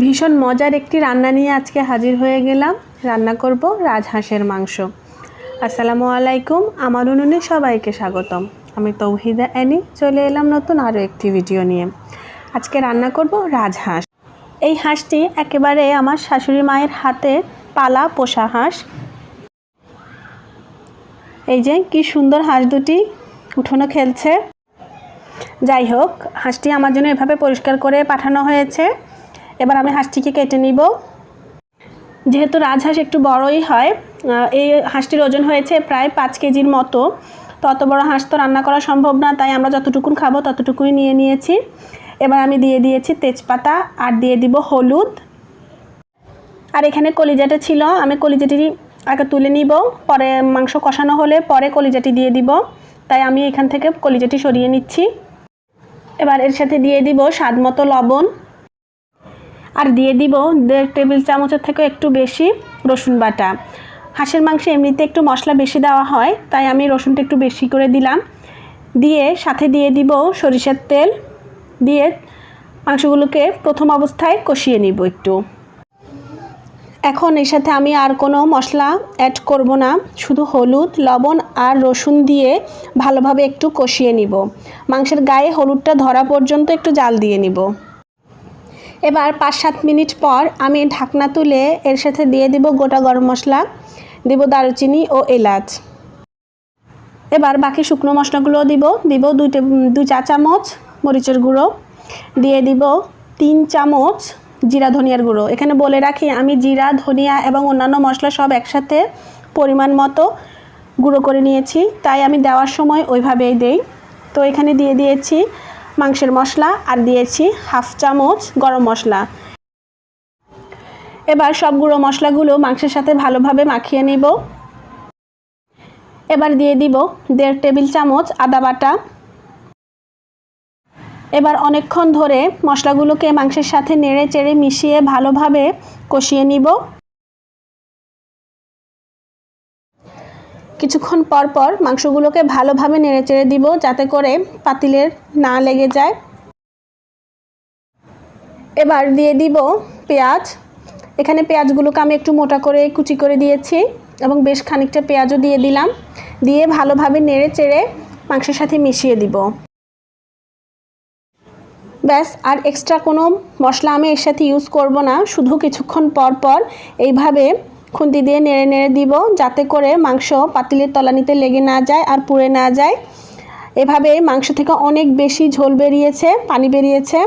ভীষণ মজার একটি রান্না নিয়ে আজকে হাজির হয়ে গেলাম। রান্না করব রাজহাঁসের মাংস। আসসালামু আলাইকুম, আমার উনুনে সবাইকে স্বাগতম। আমি তৌহিদা অ্যানি, চলে এলাম নতুন আরও একটি ভিডিও নিয়ে। আজকে রান্না করব রাজহাঁস এই হাঁসটি একেবারে আমার শাশুড়ি মায়ের হাতে পালা পোষা হাঁস। এই যে কি সুন্দর হাঁস দুটি উঠোনো খেলছে। যাই হোক, হাঁসটি আমার জন্য এভাবে পরিষ্কার করে পাঠানো হয়েছে। এবার আমি হাঁসটিকে কেটে নিব। যেহেতু রাজহাঁস একটু বড়ই হয় এই হাঁসটির ওজন হয়েছে প্রায় পাঁচ কেজির মতো। তো অত বড় হাঁস তো রান্না করা সম্ভব না, তাই আমরা যতটুকুন খাব ততটুকুই নিয়ে নিয়েছি। এবার আমি দিয়ে দিয়েছি তেজপাতা আর দিয়ে দিব হলুদ। আর এখানে কলিজাটা ছিল, আমি কলিজাটি আগে তুলে নিব, পরে মাংস কষানো হলে পরে কলিজাটি দিয়ে দিব। তাই আমি এখান থেকে কলিজাটি সরিয়ে নিচ্ছি। এবার এর সাথে দিয়ে দিব স্বাদ মতো লবণ। আর দিয়ে দিব দেড় টেবিল চামচের থেকে একটু বেশি রসুন বাটা। হাঁসের মাংসে এমনিতে একটু মশলা বেশি দেওয়া হয়, তাই আমি রসুনটা একটু বেশি করে দিলাম। দিয়ে সাথে দিয়ে দিব সরিষার তেল। দিয়ে মাংসগুলোকে প্রথম অবস্থায় কষিয়ে নিব একটু। এখন এর সাথে আমি আর কোনো মশলা অ্যাড করব না, শুধু হলুদ, লবণ আর রসুন দিয়ে ভালোভাবে একটু কষিয়ে নিব। মাংসের গায়ে হলুদটা ধরা পর্যন্ত একটু জাল দিয়ে নিব। এবার পাঁচ সাত মিনিট পর আমি ঢাকনা তুলে এর সাথে দিয়ে দিব গোটা গরম মশলা। দিব দারুচিনি ও এলাচ। এবার বাকি শুকনো মশলাগুলো দিব। দিব দুই দুই চা চামচ মরিচের গুঁড়ো। দিয়ে দিব তিন চামচ জিরা ধনিয়ার গুঁড়ো। এখানে বলে রাখি, আমি জিরা, ধনিয়া এবং অন্যান্য মশলা সব একসাথে পরিমাণ মতো গুঁড়ো করে নিয়েছি। তাই আমি দেওয়ার সময় ওইভাবেই দেই। তো এখানে দিয়ে দিয়েছি মাংসের মশলা আর দিয়েছি হাফ চামচ গরম মশলা। এবার সব গুঁড়ো মশলাগুলো মাংসের সাথে ভালোভাবে মাখিয়ে নিব। এবার দিয়ে দিব দেড় টেবিল চামচ আদা বাটা। এবার অনেকক্ষণ ধরে মশলাগুলোকে মাংসের সাথে নেড়ে চেড়ে মিশিয়ে ভালোভাবে কষিয়ে নিব। কিছুক্ষণ পর পর মাংসগুলোকে ভালোভাবে নেড়ে চেড়ে দিব যাতে করে পাতিলের না লেগে যায়। এবার দিয়ে দিব পেঁয়াজ। এখানে পেঁয়াজগুলোকে আমি একটু মোটা করে কুচি করে দিয়েছি এবং বেশ খানিকটা পেঁয়াজও দিয়ে দিলাম। দিয়ে ভালোভাবে নেড়ে চেড়ে মাংসের সাথে মিশিয়ে দিব। ব্যাস, আর এক্সট্রা কোনো মশলা আমি এর সাথে ইউজ করব না। শুধু কিছুক্ষণ পর পর এইভাবে খুন্তি দিয়ে নেড়ে নেড়ে দিব, যাতে করে মাংস পাতিলের তলানিতে লেগে না যায় আর পুড়ে না যায়। এভাবে মাংস থেকে অনেক বেশি ঝোল বেরিয়েছে, পানি বেরিয়েছে।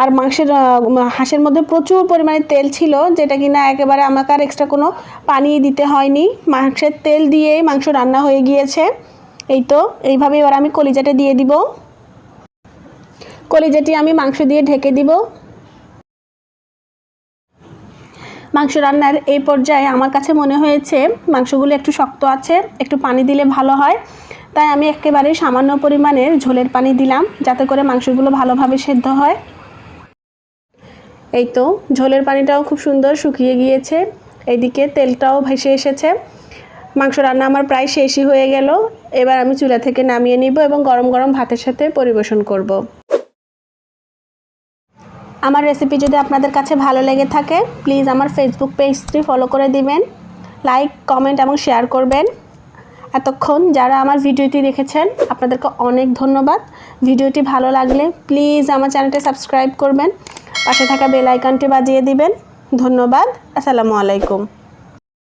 আর মাংসের হাঁসের মধ্যে প্রচুর পরিমাণে তেল ছিল, যেটা কিনা একেবারে আমাকে আর এক্সট্রা কোনো পানি দিতে হয়নি। মাংসের তেল দিয়েই মাংস রান্না হয়ে গিয়েছে। এই তো, এইভাবে এবার আমি কলিজাটা দিয়ে দিব। কলিজাটি আমি মাংস দিয়ে ঢেকে দিব। মাংস রান্নার এই পর্যায়ে আমার কাছে মনে হয়েছে মাংসগুলো একটু শক্ত আছে, একটু পানি দিলে ভালো হয়। তাই আমি একেবারে সামান্য পরিমাণের ঝোলের পানি দিলাম যাতে করে মাংসগুলো ভালোভাবে সেদ্ধ হয়। এই তো, ঝোলের পানিটাও খুব সুন্দর শুকিয়ে গিয়েছে। এইদিকে তেলটাও ভেসে এসেছে। মাংস রান্না আমার প্রায় শেষই হয়ে গেল। এবার আমি চুলা থেকে নামিয়ে নিব এবং গরম গরম ভাতের সাথে পরিবেশন করব। আমার রেসিপি যদি আপনাদের কাছে ভালো লেগে থাকে প্লিজ আমার ফেসবুক পেজটি ফলো করে দিবেন। লাইক কমেন্ট এবং শেয়ার করবেন। এতক্ষণ যারা আমার ভিডিওটি দেখেছেন, আপনাদেরকে অনেক ধন্যবাদ। ভিডিওটি ভালো লাগলে প্লিজ আমার চ্যানেলটি সাবস্ক্রাইব করবেন। পাশে থাকা বেল বাজিয়ে দিবেন। ধন্যবাদ। আসসালামু আলাইকুম।